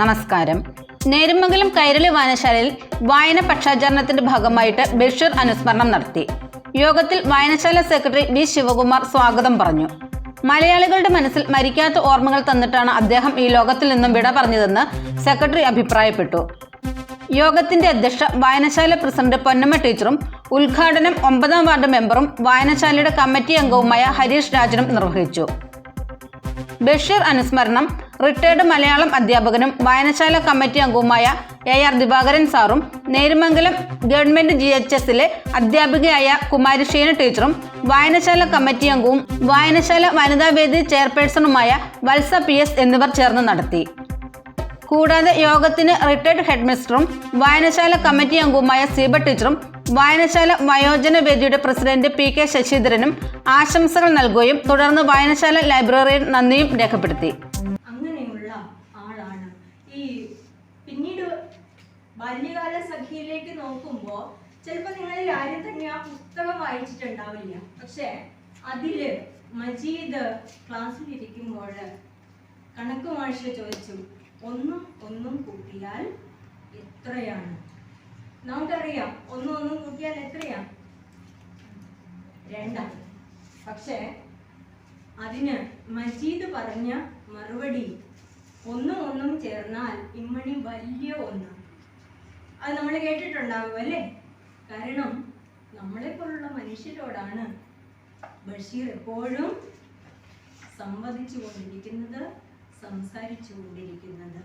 നമസ്കാരം. നേരുമംഗലം കൈരളി വായനശാലയിൽ വായന പക്ഷാചരണത്തിന്റെ ഭാഗമായിട്ട് ബഷീർ അനുസ്മരണം നടത്തി. യോഗത്തിൽ വായനശാല സെക്രട്ടറി വി ശിവകുമാർ സ്വാഗതം പറഞ്ഞു. മലയാളികളുടെ മനസ്സിൽ മരിക്കാത്ത ഓർമ്മകൾ തന്നിട്ടാണ് അദ്ദേഹം ഈ ലോകത്തിൽ നിന്നും വിട പറഞ്ഞതെന്ന് സെക്രട്ടറി അഭിപ്രായപ്പെട്ടു. യോഗത്തിന്റെ അധ്യക്ഷ വായനശാല പ്രസിഡന്റ് പൊന്നമ്മ ടീച്ചറും ഉദ്ഘാടനം ഒമ്പതാം വാർഡ് മെമ്പറും വായനശാലയുടെ കമ്മിറ്റി അംഗവുമായ ഹരീഷ് രാജനും നിർവഹിച്ചു. ബഷീർ അനുസ്മരണം റിട്ടയർഡ് മലയാളം അധ്യാപകനും വായനശാല കമ്മിറ്റി അംഗവുമായ എ ആർ ദിവാകരൻ സാറും നേരുമംഗലം ഗവൺമെന്റ് ജി എച്ച് എസിലെ അധ്യാപികയായ കുമാരി ഷീന ടീച്ചറും വായനശാല കമ്മിറ്റി അംഗവും വായനശാല വനിതാവേദി ചെയർപേഴ്സണുമായ വത്സ പി എസ് എന്നിവർ ചേർന്ന് നടത്തി. കൂടാതെ യോഗത്തിന് റിട്ടയർഡ് ഹെഡ്മിസ്റ്ററും വായനശാല കമ്മിറ്റി അംഗവുമായ സീബ ടീച്ചറും വായനശാല വയോജന വേദിയുടെ പ്രസിഡന്റ് പി കെ ശശിധരനും ആശംസകൾ നൽകുകയും തുടർന്ന് വായനശാല ലൈബ്രറിയിൽ നന്ദിയും രേഖപ്പെടുത്തി. ബാല്യകാല സഖിയിലേക്ക് നോക്കുമ്പോൾ ചിലപ്പോൾ നിങ്ങളിൽ ആരും തന്നെ ആ പുസ്തകം വായിച്ചിട്ടുണ്ടാവില്ല. പക്ഷെ അതിൽ മജീദ് ക്ലാസ്സിൽ ഇരിക്കുമ്പോൾ കണക്ക് മാഷ് ചോദിച്ചു ഒന്നും ഒന്നും കൂട്ടിയാൽ എത്രയാണ്? നമുക്കറിയാം ഒന്നും ഒന്നും കൂട്ടിയാൽ എത്രയാണ് രണ്ടാണ്. പക്ഷെ അതിന് മജീദ് പറഞ്ഞ മറുപടി ഒന്നും ഒന്നും ചേർന്നാൽ ഇമ്മണി വലിയ ഒന്ന് അത് നമ്മൾ കേട്ടിട്ടുണ്ടാകും അല്ലേ? കാരണം നമ്മളെപ്പോലുള്ള മനുഷ്യരോടാണ് ബഷീർ എപ്പോഴും സംവദിച്ചു കൊണ്ടിരിക്കുന്നത് സംസാരിച്ചു കൊണ്ടിരിക്കുന്നത്